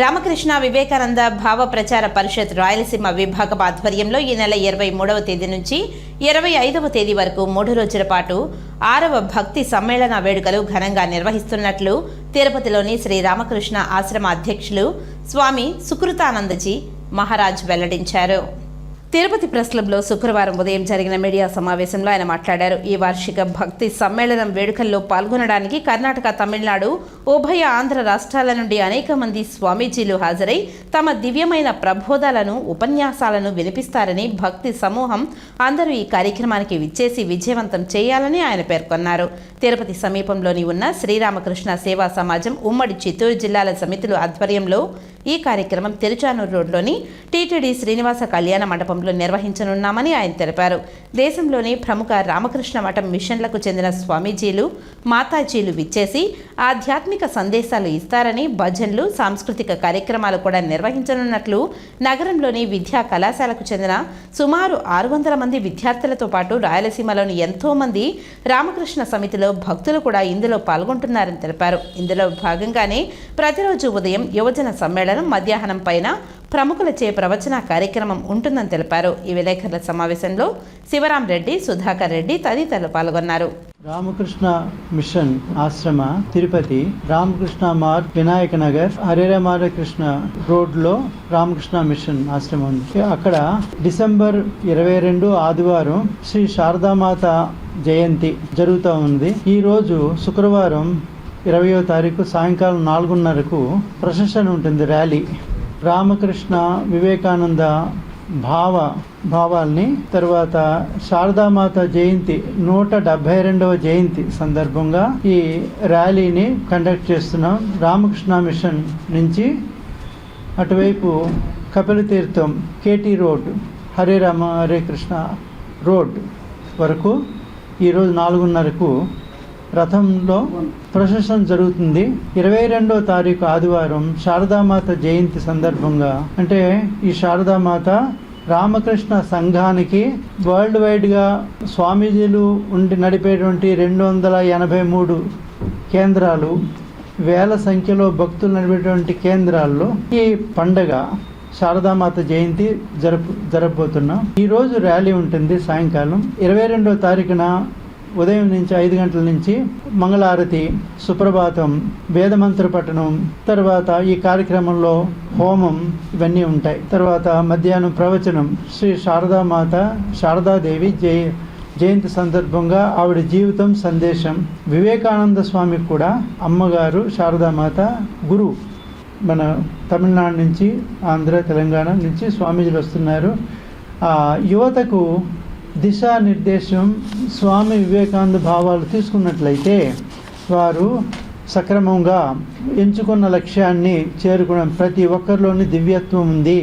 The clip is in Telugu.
రామకృష్ణ వివేకానంద భావ ప్రచార పరిషత్ రాయలసీమ విభాగం ఆధ్వర్యంలో ఈ నెల ఇరవై మూడవ తేదీ నుంచి ఇరవై ఐదవ తేదీ వరకు మూడు రోజుల పాటు ఆరవ భక్తి సమ్మేళన వేడుకలు ఘనంగా నిర్వహిస్తున్నట్లు తిరుపతిలోని శ్రీ రామకృష్ణ ఆశ్రమ అధ్యక్షులు స్వామి సుకృతానందజీ మహారాజ్ వెల్లడించారు. తిరుపతి ప్రెస్ క్లబ్లో శుక్రవారం ఉదయం జరిగిన మీడియా సమావేశంలో ఆయన మాట్లాడారు. ఈ వార్షిక భక్తి సమ్మేళనం వేడుకల్లో పాల్గొనడానికి కర్ణాటక తమిళనాడు ఉభయ ఆంధ్ర రాష్ట్రాల నుండి అనేక మంది స్వామీజీలు హాజరై తమ దివ్యమైన ప్రబోధాలను ఉపన్యాసాలను వినిపిస్తారని భక్తి సమూహం అందరూ ఈ కార్యక్రమానికి విచ్చేసి విజయవంతం చేయాలని ఆయన పేర్కొన్నారు. తిరుపతి సమీపంలోని ఉన్న శ్రీరామకృష్ణ సేవా సమాజం ఉమ్మడి చిత్తూరు జిల్లాల సమితులు ఆధ్వర్యంలో ఈ కార్యక్రమం తిరుచానూరు రోడ్లోని టీటీడీ శ్రీనివాస కళ్యాణ మండపం మండపంలో నిర్వహించనున్నామని ఆయన తెలిపారు. దేశంలోని ప్రముఖ రామకృష్ణ మఠం మిషన్లకు చెందిన స్వామీజీలు మాతాజీలు విచ్చేసి ఆధ్యాత్మిక సందేశాలు ఇస్తారని భజన్లు సాంస్కృతిక కార్యక్రమాలు కూడా నిర్వహించనున్నట్లు నగరంలోని విద్యా కళాశాలకు చెందిన సుమారు ఆరు వందల మంది విద్యార్థులతో పాటు రాయలసీమలోని ఎంతోమంది రామకృష్ణ సమితిలో భక్తులు కూడా ఇందులో పాల్గొంటున్నారని తెలిపారు. ఇందులో భాగంగానే ప్రతిరోజు ఉదయం యువజన సమ్మేళనం మధ్యాహ్నం పైన ప్రముఖులచే ప్రవచన కార్యక్రమం ఉంటుందని తెలిపారు. ఈ విలేకరుల సమావేశంలో శివరాం రెడ్డి సుధాకర్ రెడ్డి తదితరులు పాల్గొన్నారు. రామకృష్ణ మిషన్ ఆశ్రమ తిరుపతి రామకృష్ణ మార్గ్ వినాయక నగర్ హరిరామకృష్ణ రోడ్లో రామకృష్ణ మిషన్ ఆశ్రమం ఉంది. అక్కడ డిసెంబర్ ఇరవై రెండు ఆదివారం శ్రీ శారదామాత జయంతి జరుగుతూ ఉంది. ఈ రోజు శుక్రవారం ఇరవయో తారీఖు సాయంకాలం నాలుగున్నరకు ప్రొసెషన్ ఉంటుంది ర్యాలీ. రామకృష్ణ వివేకానంద భావ భావాల్ని తర్వాత శారదామాత జయంతి నూట డెబ్బై రెండవ జయంతి సందర్భంగా ఈ ర్యాలీని కండక్ట్ చేస్తున్నాం రామకృష్ణ మిషన్ నుంచి అటువైపు Kapila Theertham KT road Hare Rama Hare Krishna road వరకు ఈరోజు నాలుగున్నరకు రథంలో ప్రొసెషన్ జరుగుతుంది. ఇరవై రెండో తారీఖు ఆదివారం శారదామాత జయంతి సందర్భంగా. అంటే ఈ శారదామాత రామకృష్ణ సంఘానికి వరల్డ్ వైడ్గా స్వామీజీలు ఉండి నడిపేటువంటి రెండు వందల ఎనభై మూడు కేంద్రాలు వేల సంఖ్యలో భక్తులు నడిపేటువంటి కేంద్రాల్లో ఈ పండగ శారదామాత జయంతి జరుపు జరపబోతున్నాం. ఈరోజు ర్యాలీ ఉంటుంది సాయంకాలం. ఇరవై రెండో తారీఖున ఉదయం నుంచి ఐదు గంటల నుంచి మంగళారతి సుప్రభాతం వేదమంత్ర పఠనం తర్వాత ఈ కార్యక్రమంలో హోమం ఇవన్నీ ఉంటాయి. తర్వాత మధ్యాహ్నం ప్రవచనం. శ్రీ శారదామాత శారదాదేవి జయ జయంతి సందర్భంగా ఆవిడ జీవితం సందేశం. వివేకానంద స్వామి కూడా అమ్మగారు శారదామాత గురువు మన తమిళనాడు నుంచి ఆంధ్ర తెలంగాణ నుంచి స్వామీజీలు వస్తున్నారు. ఆ యువతకు దిశానిర్దేశం స్వామి వివేకానంద భావాలు తీసుకున్నట్లయితే వారు సక్రమంగా ఎంచుకున్న లక్ష్యాన్ని చేరుకోవడం ప్రతి ఒక్కరిలోని దివ్యత్వం ఉంది.